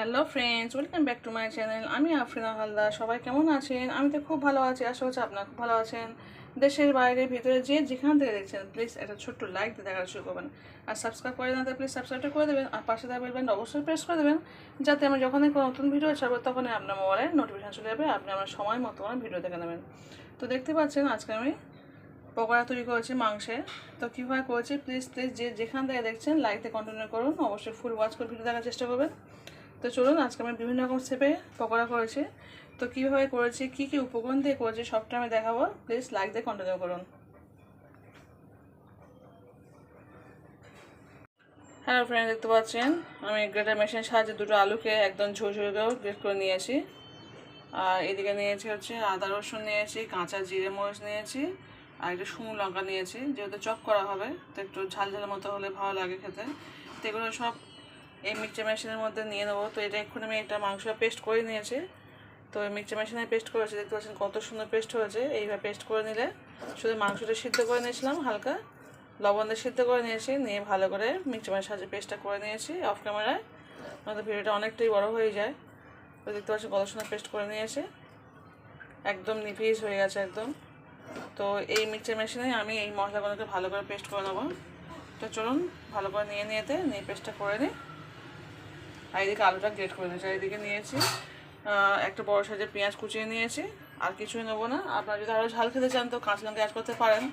Hello friends welcome back to my channel আমি আফরিনা হালদার। সবাই কেমন আছেন? আমি তো খুব ভালো আছি। আশা করছি আপনারা খুব ভালো আছেন। দেশের বাইরে, ভিতরে যে যেখান থেকে দেখছেন প্লিজ একটা ছোট্ট লাইক দিয়ে দেখা শুরু করবেন আর সাবস্ক্রাইব করে না প্লিজ সাবস্ক্রাইবটা করে দেবেন। আর পাশে দেওয়া বেলবেন অবশ্যই প্রেস করে দেবেন। যাতে আমি যখনই কোনো নতুন ভিডিও ছাড়বো, তখনই আপনার মোবাইলে নোটিফিকেশন চলে যাবে। আপনি আমার সময় মতো আমার ভিডিও দেখে নেবেন। তো দেখতে পাচ্ছেন, আজকে আমি পকোড়া তৈরি করেছি মাংসের তো কীভাবে করেছি? প্লিজ প্লিজ যে যেখান থেকে দেখছেন লাইকতে কন্টিনিউ করুন। অবশ্যই ফুল ওয়াচ করে ভিডিও দেখার চেষ্টা করবেন। তো চলুন, আজকে আমি বিভিন্ন রকম শেপে পকোড়া করেছি। তো কীভাবে করেছি, কী কী উপকরণ দিয়ে করেছি, সবটা আমি দেখাবো। প্লিজ লাইক দিয়ে কন্টিনিউ করুন। হ্যালো ফ্রেন্ড দেখতে পাচ্ছেন? আমি গ্রেটার মেশিনের সাহায্যে দুটো আলুকে একদম করে গ্রেট করে নিয়েছি। আর এদিকে নিয়েছি হচ্ছে আদা রসুন নিয়েছি, কাঁচা জিরে মরিচ নিয়েছি, আর একটু শুকনো লঙ্কা নিয়েছি। যেহেতু চপ করা হবে, তো একটু ঝাল ঝালের মতো হলে ভালো লাগে খেতে। তো এগুলো সব এই মিক্সচার মেশিনের মধ্যে নিয়ে নেব। তো এটা এক্ষুনি আমি একটা মাংস পেস্ট করে নিয়েছি। তো এই মিক্সচার মেশিনে পেস্ট করেছি, দেখতে পাচ্ছেন কত সুন্দর পেস্ট হয়েছে। এইভাবে পেস্ট করে নিলে শুধু মাংসটা সিদ্ধ করে নিয়েছিলাম হালকা, লবণ দিয়ে সিদ্ধ করে নিয়েছি, নিয়ে ভালো করে মিক্সচার মেশিনের সাহায্যে পেস্টটা করে নিয়েছি অফ ক্যামেরায় আমাদের ভিডিওটা অনেকটাই বড় হয়ে যায়। তো দেখতে পাচ্ছেন কত সুন্দর পেস্ট করে নিয়েছে। একদম নিপিস হয়ে গেছে একদম। তো এই মিক্সচার মেশিনে আমি এই মশলাগুলোকে ভালো করে পেস্ট করে নেব। তো চলুন ভালো করে নিয়ে নিয়েতে, নিয়ে পেস্টটা করে নিই। আর এদিকে আলুটা গ্রেট করে নিয়েছি আর এদিকে নিয়েছি একটা বড় সাইজের পেঁয়াজ কুচিয়ে নিয়েছি। আর কিছুই নেব না। আপনারা যদি আরও ঝাল খেতে চান তো কাঁচা লঙ্কা অ্যাড করতে পারেন।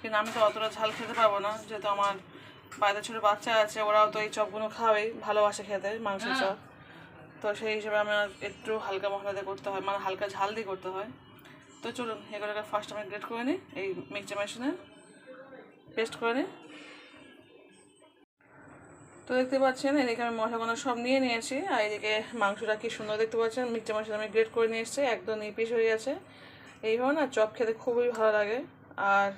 কিন্তু আমি তো অতটা ঝাল খেতে পারব না যেহেতু আমার বাইরে ছোটো বাচ্চা আছে ওরাও তো এই চপগুলো খাওয়াই ভালোবাসে খেতে মাংসের চপ। তো সেই হিসেবে আমার একটু হালকা মশলা দিয়ে করতে হয় মানে হালকা ঝাল দিয়ে করতে হয়। তো চলুন এগুলোকে ফার্স্ট আমি গ্রেট করে নিই এই মিক্সচার মেশিনে পেস্ট করে নিই। তো দেখতে পাচ্ছেন, এদিকে আমি মশলাগুলো সব নিয়ে নিয়েছি, আর এদিকে মাংসটা কি সুন্দর দেখতে পাচ্ছেন মিক্সচার মশলা আমি গ্রেট করে নিয়ে এসেছি, একদম নিপিস হয়ে গেছে। এইভাবে না, চপ খেতে খুবই ভালো লাগে। আর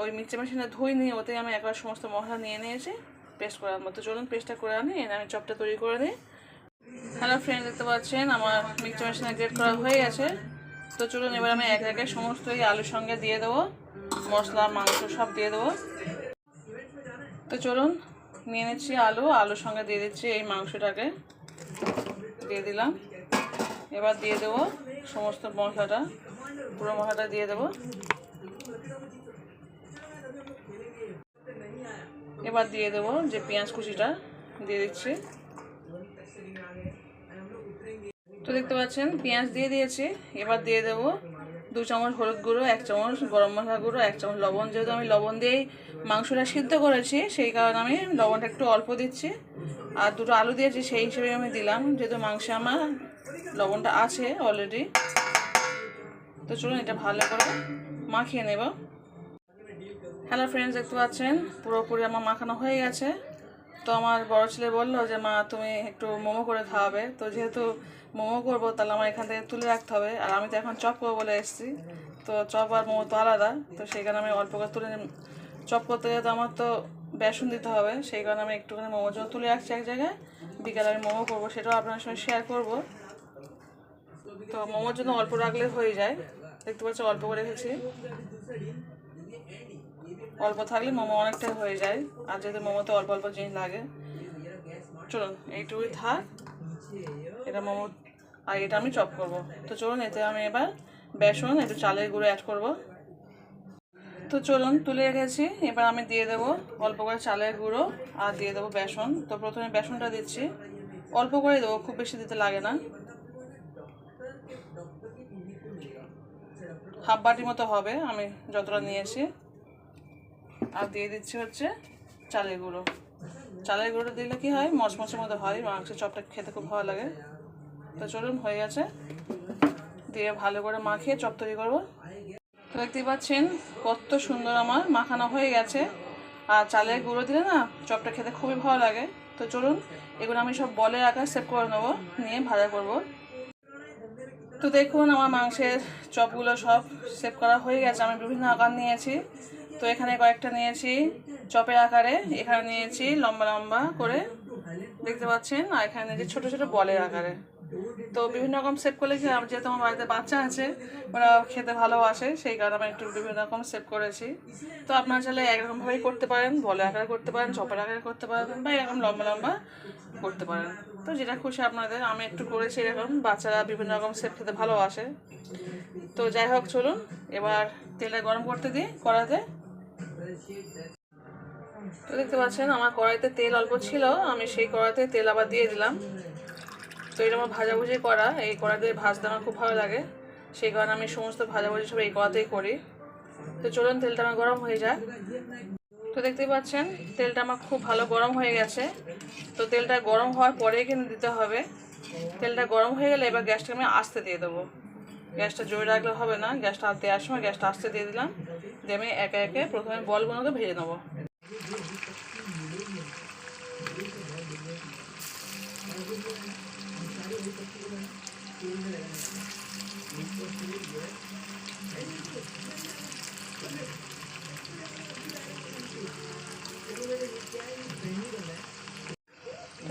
ওই মিক্সচার মেশিনে ধুই নিয়ে ওতে আমি একবার সমস্ত মশলা নিয়ে নিয়েছি পেস্ট করার মতো চলুন পেস্টটা করে আনি, এনে আমি চপটা তৈরি করে নিই। হ্যালো ফ্রেন্ড দেখতে পাচ্ছেন, আমার মিক্সচার মেশিনে গ্রেট করা হয়ে গেছে। তো চলুন এবার আমি এক একে সমস্ত এই আলুর সঙ্গে দিয়ে দেবো, মশলা, মাংস সব দিয়ে দেবো। তো চলুন নিয়ে নিচ্ছি আলু, আলুর সঙ্গে দিয়ে দিচ্ছি এই মাংসটাকে। দিয়ে দিলাম। এবার দিয়ে দেবো সমস্ত মশলাটা, পুরো মশলাটা দিয়ে দেবো। এবার দিয়ে দেবো যে পেঁয়াজ কুচিটা, দিয়ে দিচ্ছি। তো দেখতে পাচ্ছেন, পেঁয়াজ দিয়ে দিয়েছি। এবার দিয়ে দেবো দু চামচ হলুদ গুঁড়ো, এক চামচ গরম মশলা গুঁড়ো, এক চামচ লবণ। যেহেতু আমি লবণ দিয়েই মাংসটা সিদ্ধ করেছি, সেই কারণে আমি লবণটা একটু অল্প দিচ্ছি। আর দুটো আলু দিয়েছি, সেই হিসেবে আমি দিলাম। যেহেতু মাংসে আমার লবণটা আছে অলরেডি তো চলুন এটা ভালো করে মাখিয়ে নেব। হ্যালো ফ্রেন্ডস দেখতে পাচ্ছেন? পুরোপুরি আমার মাখানো হয়ে গেছে। তো আমার বড় ছেলে বলল যে, মা, তুমি একটু মোমো করে খাওয়াবে। তো যেহেতু মোমো করব, তাহলে আমার এখান থেকে তুলে রাখতে হবে। আর আমি তো এখন চপ করব বলে এসেছি। তো চপ আর মোমো তো আলাদা। তো সেই কারণে আমি অল্প করে তুলে চপ করতে গেলে তো আমার তো বেসন দিতে হবে। সেই কারণে আমি একটুখানি মোমোর জন্য তুলে রাখছি এক জায়গায়। বিকালে আমি মোমো করব, সেটাও আপনার সঙ্গে শেয়ার করব। তো মোমোর জন্য অল্প রাখলে হয়ে যায়। দেখতে পাচ্ছি, অল্প করে রেখেছি। অল্প থাকলে মোমো অনেকটাই হয়ে যায়। আর যেহেতু মোমোতে অল্প অল্প জিনিস লাগে, চলুন, এইটুকুই থাক। এটা মোমো, আর এটা আমি চপ করব। তো চলুন, এতে আমি এবার বেসন, একটু চালের গুঁড়ো অ্যাড করব। তো চলুন, তুলে রেখেছি। এবার আমি দিয়ে দেবো অল্প করে চালের গুঁড়ো আর দিয়ে দেবো বেসন। তো প্রথমে বেসনটা দিচ্ছি। অল্প করে দেবো, খুব বেশি দিতে লাগে না। হাফ বাটির মতো হবে, আমি যতটা নিয়েছি। আর দিয়ে দিচ্ছি হচ্ছে চালের গুঁড়ো। চালের গুঁড়ো দিলে কি হয়? মচমচের মতো হয়, মাংসের চপটা খেতে খুব ভালো লাগে। তো চলুন, হয়ে গেছে। দিয়ে ভালো করে মাখিয়ে চপ তৈরি করব। তো দেখতেই পাচ্ছেন, কত সুন্দর আমার মাখানো হয়ে গেছে। আর চালের গুঁড়ো দিলে না, চপটা খেতে খুবই ভালো লাগে। তো চলুন, এগুলো আমি সব বলের আকার সেভ করে নেব, নিয়ে ভাজা করব। তো দেখুন, আমার মাংসের চপগুলো সব সেভ করা হয়ে গেছে। আমি বিভিন্ন আকার নিয়েছি। তো এখানে কয়েকটা নিয়েছি চপের আকারে, এখানে নিয়েছি লম্বা লম্বা করে, দেখতে পাচ্ছেন, আর এখানে নিয়েছি ছোট ছোট বলের আকারে। তো বিভিন্ন রকম সেভ করলে যেহেতু আমার বাড়িতে বাচ্চা আছে, ওরা খেতে ভালোবাসে, সেই কারণে আমি একটু বিভিন্ন রকম সেভ করেছি। তো আপনারা চাইলে একরকমভাবেই করতে পারেন বলে আকারে করতে পারেন, চপের আকারে করতে পারেন, বা এরকম লম্বা লম্বা করতে পারেন। তো যেটা খুশি আপনাদের, আমি একটু করেছি এরকম, বাচ্চারা বিভিন্ন রকম সেভ খেতে ভালোবাসে। তো যাই হোক, চলুন, এবার তেলটা গরম করতে দিই কড়াতে তো দেখতে পাচ্ছেন, আমার কড়াইতে তেল অল্প ছিল, আমি সেই কড়াইতে তেল আবার দিয়ে দিলাম। তো এটা আমার ভাজাভুজি করা, এই কড়াতে ভাজতে আমার খুব ভালো লাগে। সেই কারণে আমি সমস্ত ভাজাভুজি সব এই কড়াতেই করি। তো চলুন, তেলটা আমার গরম হয়ে যায় তো দেখতেই পাচ্ছেন, তেলটা আমার খুব ভালো গরম হয়ে গেছে। তো তেলটা গরম হওয়ার পরেই কিন্তু দিতে হবে। তেলটা গরম হয়ে গেলে এবার গ্যাসটা আমি আস্তে দিয়ে দেবো। গ্যাসটা জোরে রাখলে হবে না, গ্যাসটা দেওয়ার সময় গ্যাসটা আস্তে দিয়ে দিলাম। আমি একে একে প্রথমে বলগুলোকে ভেজে নেব।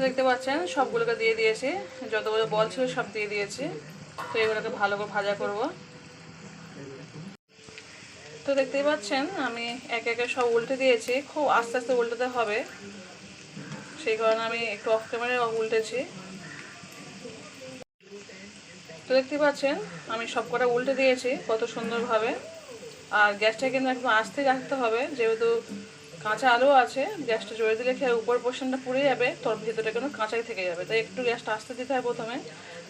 দেখতে পাচ্ছেন, সবগুলোকে দিয়ে দিয়েছি। যতগুলো বল ছিল সব দিয়ে দিয়েছি। তো এগুলোকে ভালো করে ভাজা করব। তো দেখতেই পাচ্ছেন, আমি একে একে সব উল্টে দিয়েছি। খুব আস্তে আস্তে উল্টাতে হবে। সেই কারণে আমি একটু অফ ক্যামেরায় উল্টেছি। তো দেখতেই পাচ্ছেন, আমি সব কটা উল্টে দিয়েছি কত সুন্দরভাবে। আর গ্যাসটা কিন্তু একদম আস্তে রাখতে হবে, যেহেতু কাঁচা আলু আছে, গ্যাসটা জোরে দিলে খেয়ে উপর পোর্শনটা পুড়ে যাবে তোর ভিতরে কোনো কাঁচাই থেকে যাবে। তাই একটু গ্যাসটা আস্তে দিতে হয় প্রথমে,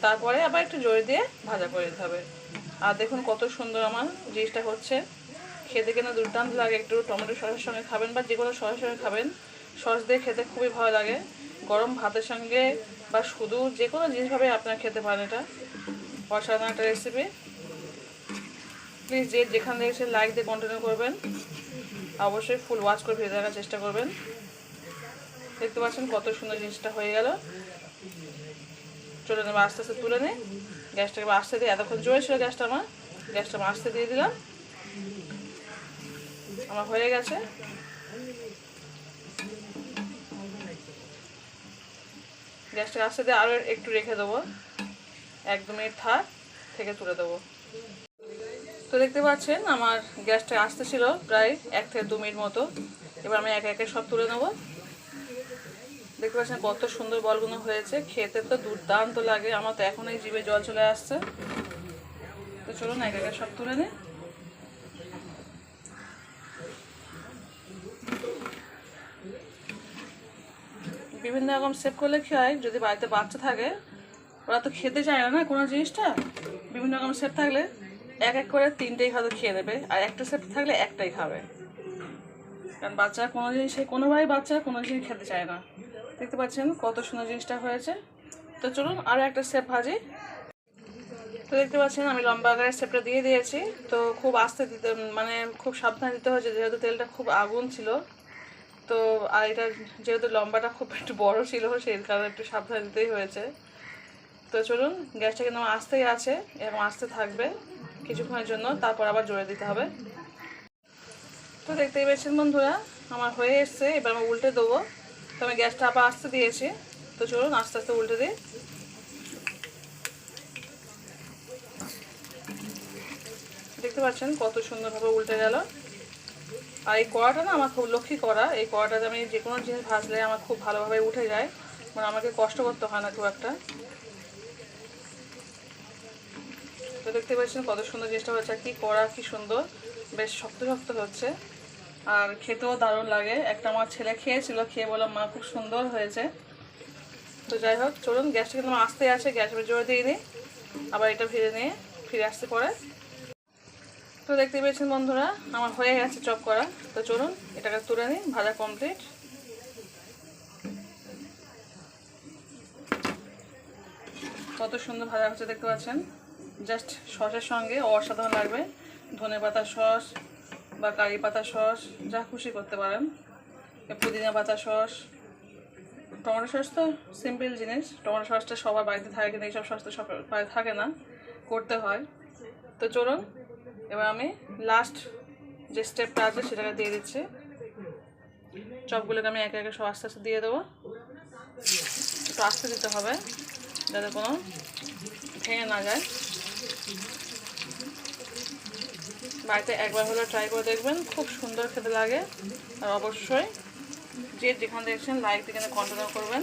তারপরে আবার একটু জোরে দিয়ে ভাজা করে দিতে হবে। আর দেখুন কত সুন্দর আমার জিনিসটা হচ্ছে। খেতে কিনা দুর্দান্ত লাগে, একটু টমেটো সসের সঙ্গে খাবেন বা যে কোনো সসের সঙ্গে খাবেন। সস দিয়ে খেতে খুবই ভালো লাগে। গরম ভাতের সঙ্গে বা শুধু যে কোনো জিনিসভাবে আপনারা খেতে পারেন এটা। অসাধারণ একটা রেসিপি প্লিজ যে যেখান থেকে সে লাইক দিয়ে কন্টিনিউ করবেন। অবশ্যই ফুল ওয়াচ করে ভিডিও দেখার চেষ্টা করবেন। দেখতে পাচ্ছেন কত সুন্দর জিনিসটা হয়ে গেল। চলে নেবে আস্তে আস্তে তুলে নিই গ্যাসটাকে আস্তে দিয়ে এতক্ষণ জোরে ছিল গ্যাসটা আমার। গ্যাসটা আস্তে দিয়ে দিলাম। আমার হয়ে গেছে। গ্যাসটাকে আস্তে দিয়ে আরও একটু রেখে দেবো। এক দু মিনিট থাক, থেকে তুলে দেবো। তো দেখতে পাচ্ছেন, আমার গ্যাসটা আসতে ছিল প্রায় এক থেকে দু মিনিট মতো। এবার আমি একে একে সব তুলে নেব। দেখতে পাচ্ছেন, কত সুন্দর বলগুলো হয়েছে। খেতে তো দুর্দান্ত লাগে। আমার তো এখন এই জিভে জল চলে আসছে। তো চলুন, একে একে সব তুলে নিই। বিভিন্ন রকম সেভ করলে কী হয়? যদি বাড়িতে বাচ্চা থাকে, ওরা তো খেতে চায় না কোনো জিনিসটা? বিভিন্ন রকম সেপ থাকলে এক এক করে তিনটেই হয়তো খেয়ে নেবে। আর একটা সেট থাকলে একটাই খাবে। কারণ বাচ্চারা কোনো জিনিসে কোনোভাবেই বাচ্চারা কোনো জিনিস খেতে চায় না। দেখতে পাচ্ছেন কত সুন্দর জিনিসটা হয়েছে। তো চলুন আরও একটা সেপ ভাজি। তো দেখতে পাচ্ছেন আমি লম্বা আকারের সেপটা দিয়ে দিয়েছি। তো খুব আস্তে দিতে মানে খুব সাবধানে দিতে হয়েছে, যেহেতু তেলটা খুব আগুন ছিল। তো আর এটা যেহেতু লম্বাটা খুব একটু বড় ছিল, সেই কারণে একটু সাবধানে দিতেই হয়েছে। তো চলুন, গ্যাসটা কিন্তু আস্তেই আছে এবং আস্তে থাকবে কিছুক্ষণের জন্য, তারপর আবার জোরে দিতে হবে। তো দেখতেই পেয়েছেন বন্ধুরা, আমার হয়ে এসছে, এবার আমি উল্টে দেবো। তো আমি গ্যাসটা আবার আস্তে দিয়েছি। তো চলুন, আস্তে আস্তে উল্টে দিই। দেখতে পাচ্ছেন কত সুন্দরভাবে উল্টে গেল। আর এই কড়াটা না আমার খুব লক্ষ্মী করা এই কড়াটাতে আমি যে কোনো জিনিস ভাজলে আমার খুব ভালোভাবে উঠে যায়। মানে আমাকে কষ্ট করতে হয় না খুব একটা। তো দেখতে পাচ্ছেন কত সুন্দর জিনিসটা হচ্ছে কি কড়া, কি সুন্দর। বেশ শক্ত শক্ত হচ্ছে। আর খেতেও দারুণ লাগে। একটা আমার ছেলে খেয়েছিল, খেয়ে বললাম, মা, খুব সুন্দর হয়েছে। তো যাই হোক, চলুন, গ্যাসটা কিন্তু আসতে আছে, গ্যাসের জোরে দিয়ে নিই আবার এটা ভেজে নিয়ে ফিরে আসতে পরে। তো দেখতে পেয়েছেন বন্ধুরা, আমার হয়ে গেছে চপ করা। তো চলুন, এটাকে তুলে নিই, ভাজা কমপ্লিট কত সুন্দর ভাজা হচ্ছে, দেখতে পাচ্ছেন? জাস্ট সসের সঙ্গে অসাধারণ লাগবে। ধনে পাতা সস বা কারি পাতা সস, যা খুশি করতে পারেন। পুদিনা পাতা সস। টমেটো সস তো সিম্পল জিনিস। টমেটো সসটা সবার বাড়িতে থাকে, কিন্তু এইসব সস তো সব থাকে না। করতে হয়। তো চলুন এবার আমি লাস্ট যে স্টেপটা আছে সেটাকে দিয়ে দিচ্ছি। চপগুলোকে আমি একে একে সব আস্তে আস্তে দিয়ে দেবো। একটু আস্তে দিতে হবে যাতে কোনো ভেঙে না যায়। বাড়িতে একবার হলে ট্রাই করে দেখবেন, খুব সুন্দর খেতে লাগে। আর অবশ্যই যে যেখানে দেখছেন লাইক এখানে কন্টিনিউ করবেন।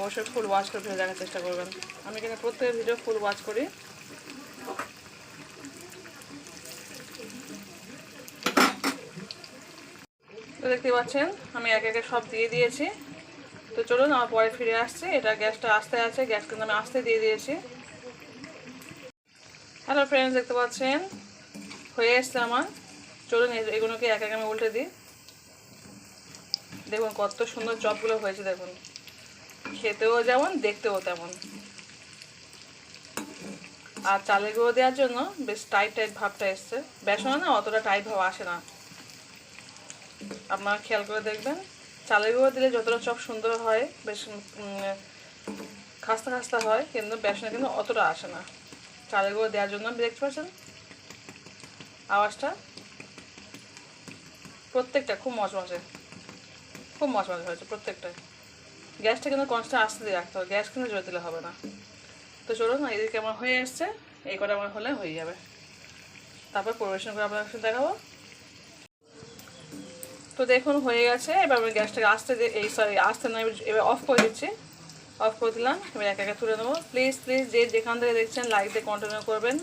অবশ্যই ফুল ওয়াচ করে ভিডিও দেখার চেষ্টা করবেন। আমি এখানে প্রত্যেক ভিডিও ফুল ওয়াচ করি। তো দেখতে পাচ্ছেন, আমি একে একে সব দিয়ে দিয়েছি। তো চলুন, আমার পরে ফিরে আসছি। এটা গ্যাসটা আস্তে আছে, গ্যাস কিন্তু আমি আস্তে দিয়ে দিয়েছি। হ্যালো ফ্রেন্ডস দেখতে পাচ্ছেন? হয়ে এসছে আমার। চলুন এগুলোকে এক এক আমি উল্টে দিই। দেখুন, কত সুন্দর চপগুলো হয়েছে, দেখুন। খেতেও যেমন, দেখতেও তেমন। আর চালের গুঁড়ো দেওয়ার জন্য বেশ টাইট টাইট ভাবটা এসছে। বেসনে না অতটা টাইট ভাব আসে না। আপনারা খেয়াল করে দেখবেন, চালের গুঁড়ো দিলে যতটা চপ সুন্দর হয়, বেশ খাস্তা খাস্তা হয়, কিন্তু বেসনে কিন্তু অতটা আসে না। চালের গুঁড়ো দেওয়ার জন্য আপনি দেখতে পাচ্ছেন, আওয়াজটা প্রত্যেকটা খুব মজমজে খুব মজমজে হয়েছে প্রত্যেকটা। গ্যাসটা কিন্তু কনস্ট্যান্ট আসতে দিয়ে রাখতে হবে, গ্যাস কিন্তু জোরে দিলে হবে না। তো চলুন এদিকে আমার হয়ে এসছে, এই কটা আমার হলে হয়ে যাবে। তারপর পরিবেশন করে আপনার দেখাবো। তো দেখুন, হয়ে গেছে। এবার আমি গ্যাসটাকে আস্তে এই সরি আস্তে নয়, এবার অফ করে দিচ্ছি। অফ করে দিলাম। এবার একা একা তুলে নেব। প্লিজ প্লিজ যে যেখান থেকে দেখছেন লাইক দিয়ে কন্টিনিউ করবেন।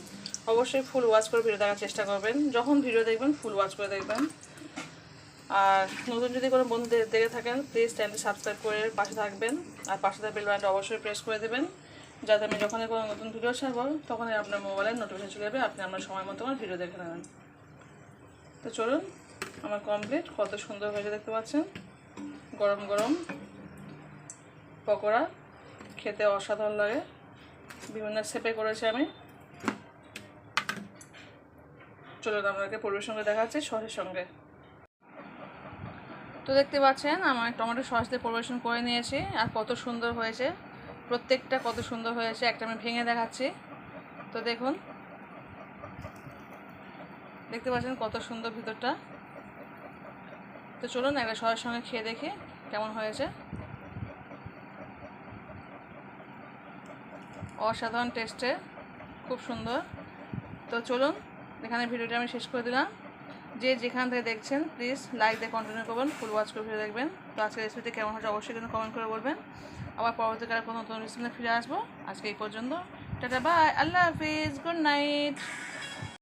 অবশ্যই ফুল ওয়াচ করে ভিডিও দেখার চেষ্টা করবেন। যখন ভিডিও দেখবেন ফুল ওয়াচ করে দেখবেন। আর নতুন যদি কোনো বন্ধু দেখে থাকেন প্লিজ চ্যানেলটি সাবস্ক্রাইব করে পাশে থাকবেন। আর পাশে থাকা বেল অবশ্যই প্রেস করে দেবেন। যাতে আমি যখনই কোনো নতুন ভিডিও ছাড়বো, তখনই আপনার মোবাইলে নোটিফিকেশন চলে যাবে। আপনি আপনার সময় মতো আমার ভিডিও দেখে নেবেন। তো চলুন আমার কমপ্লিট কত সুন্দর হয়েছে দেখতে পাচ্ছেন। গরম গরম পকোড়া খেতে অসাধারণ লাগে। বিভিন্ন শেপে করেছি আমি। চলুন আপনাকে পরিবেশন করে দেখাচ্ছি সসের সঙ্গে। তো দেখতে পাচ্ছেন, আমার টমেটো সস দিয়ে পরিবেশন করে নিয়েছি আর কত সুন্দর হয়েছে। প্রত্যেকটা কত সুন্দর হয়েছে, একটা আমি ভেঙে দেখাচ্ছি। তো দেখুন, দেখতে পাচ্ছেন কত সুন্দর ভিতরটা। তো চলুন একটা সবার সঙ্গে খেয়ে দেখি কেমন হয়েছে। অসাধারণ টেস্টে, খুব সুন্দর। তো চলুন, এখানে ভিডিওটা আমি শেষ করে দিলাম। যে যেখান থেকে দেখছেন প্লিজ লাইক দিয়ে কন্টিনিউ করবেন ফুল ওয়াচ করে ভিডিও দেখবেন। তো আজকের রেসিপিটি কেমন হয়েছে অবশ্যই কিন্তু কমেন্ট করে বলবেন। আবার পরবর্তীকালে কোনো নতুন রেসিপি ফিরে আসব। আজকে এই পর্যন্ত। টাটা বাই আল্লাহ হাফিজ গুড নাইট